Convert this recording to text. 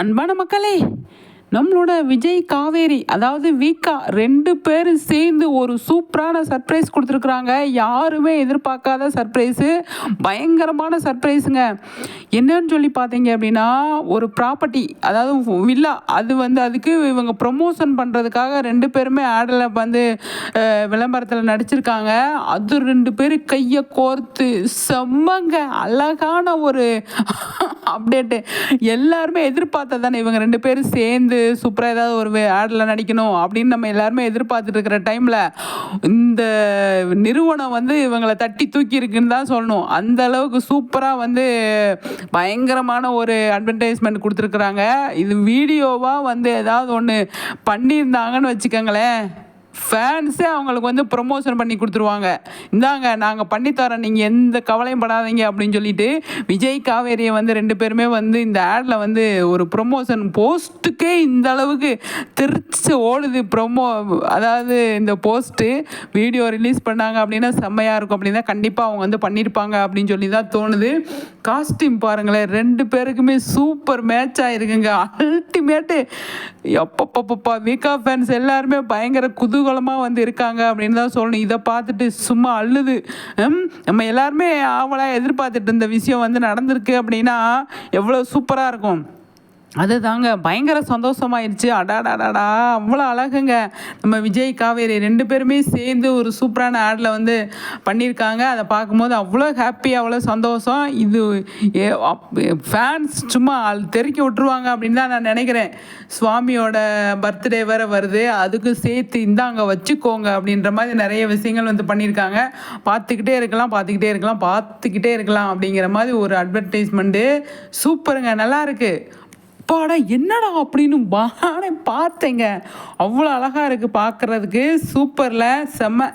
அன்பான மக்களே நம்மளோட விஜய் காவேரி அதாவது வீக்கா ரெண்டு பேர் சேர்ந்து ஒரு சூப்பரான சர்ப்ரைஸ் கொடுத்துருக்குறாங்க. யாருமே எதிர்பார்க்காத சர்ப்ரைஸு பயங்கரமான சர்ப்ரைஸுங்க என்னன்னு சொல்லி பார்த்தீங்க அப்படின்னா ஒரு ப்ராப்பர்ட்டி அதாவது வில்லா அது வந்து அதுக்கு இவங்க ப்ரொமோஷன் பண்ணுறதுக்காக ரெண்டு பேருமே ஆடில் வந்து விளம்பரத்தில் நடிச்சிருக்காங்க. அது ரெண்டு பேரும் கையை கோர்த்து செம்மங்க அழகான ஒரு அப்டேட்டு எல்லாருமே எதிர்பார்த்தது தானே. இவங்க ரெண்டு பேரும் சேர்ந்து சூப்பராக ஏதாவது ஒரு ஆடில் நடிக்கணும் அப்படின்னு நம்ம எல்லாருமே எதிர்பார்த்துட்டு இருக்கிற டைமில் இந்த நிறுவனம் வந்து இவங்களை தட்டி தூக்கி இருக்குன்னு தான் சொல்லணும். அந்த அளவுக்கு சூப்பராக வந்து பயங்கரமான ஒரு அட்வர்டைஸ்மெண்ட் கொடுத்துருக்குறாங்க. இது வீடியோவாக வந்து ஏதாவது ஒன்று பண்ணியிருந்தாங்கன்னு வச்சுக்கோங்களேன். ஃபேன்ஸே அவங்களுக்கு வந்து ப்ரொமோஷன் பண்ணி கொடுத்துருவாங்க. இந்தாங்க நாங்கள் பண்ணித்தரோம் நீங்கள் எந்த கவலையும் படாதீங்க அப்படின்னு சொல்லிட்டு விஜய் காவேரியை வந்து ரெண்டு பேருமே வந்து இந்த ஆடில் வந்து ஒரு ப்ரொமோஷன் போஸ்ட்டுக்கே இந்த அளவுக்கு திருச்சி ஓடுது ப்ரொமோ அதாவது இந்த போஸ்ட்டு வீடியோ ரிலீஸ் பண்ணாங்க அப்படின்னா செம்மையாக இருக்கும் அப்படின்னா கண்டிப்பாக அவங்க வந்து பண்ணியிருப்பாங்க அப்படின்னு சொல்லி தான் தோணுது. காஸ்டியூம் பாருங்களேன் ரெண்டு பேருக்குமே சூப்பர் மேட்ச் ஆகிருக்குங்க அல்டிமேட்டு எப்பப்பப்பா வீக்கா ஃபேன்ஸ் எல்லாருமே பயங்கர குதூகலமாக வந்து இருக்காங்க அப்படின்னு தான் சொல்லணும். இதை பார்த்துட்டு சும்மா அழுது. நம்ம எல்லாருமே ஆவலாக எதிர்பார்த்துட்டு இருந்த விஷயம் வந்து நடந்திருக்கு அப்படின்னா எவ்வளோ சூப்பராக இருக்கும். அதுதாங்க. பயங்கர சந்தோஷமாயிருச்சு. அடாடாடாடா. அவ்வளோ அழகுங்க. நம்ம விஜய் காவேரி ரெண்டு பேருமே சேர்ந்து ஒரு சூப்பரான ஆடில் வந்து பண்ணியிருக்காங்க. அதை பார்க்கும்போது அவ்வளோ ஹாப்பி அவ்வளோ சந்தோஷம். இது ஃபேன்ஸ் சும்மா தெருக்கி விட்டுருவாங்க அப்படின்னு தான் நான் நினைக்கிறேன். சுவாமியோட பர்த்டே வேறு வருது. அதுக்கு சேர்த்து இந்தாங்க வச்சுக்கோங்க அப்படின்ற மாதிரி நிறைய விஷயங்கள் வந்து பண்ணியிருக்காங்க. பார்த்துக்கிட்டே இருக்கலாம் பார்த்துக்கிட்டே இருக்கலாம் பார்த்துக்கிட்டே இருக்கலாம் அப்படிங்கிற மாதிரி ஒரு அட்வர்டைஸ்மெண்ட்டு சூப்பருங்க. நல்லாயிருக்கு அப்பாடா என்னடா அப்படின்னு பானே பார்த்தேங்க. அவ்வளோ அழகாக இருக்குது பார்க்குறதுக்கு சூப்பரில். செம்ம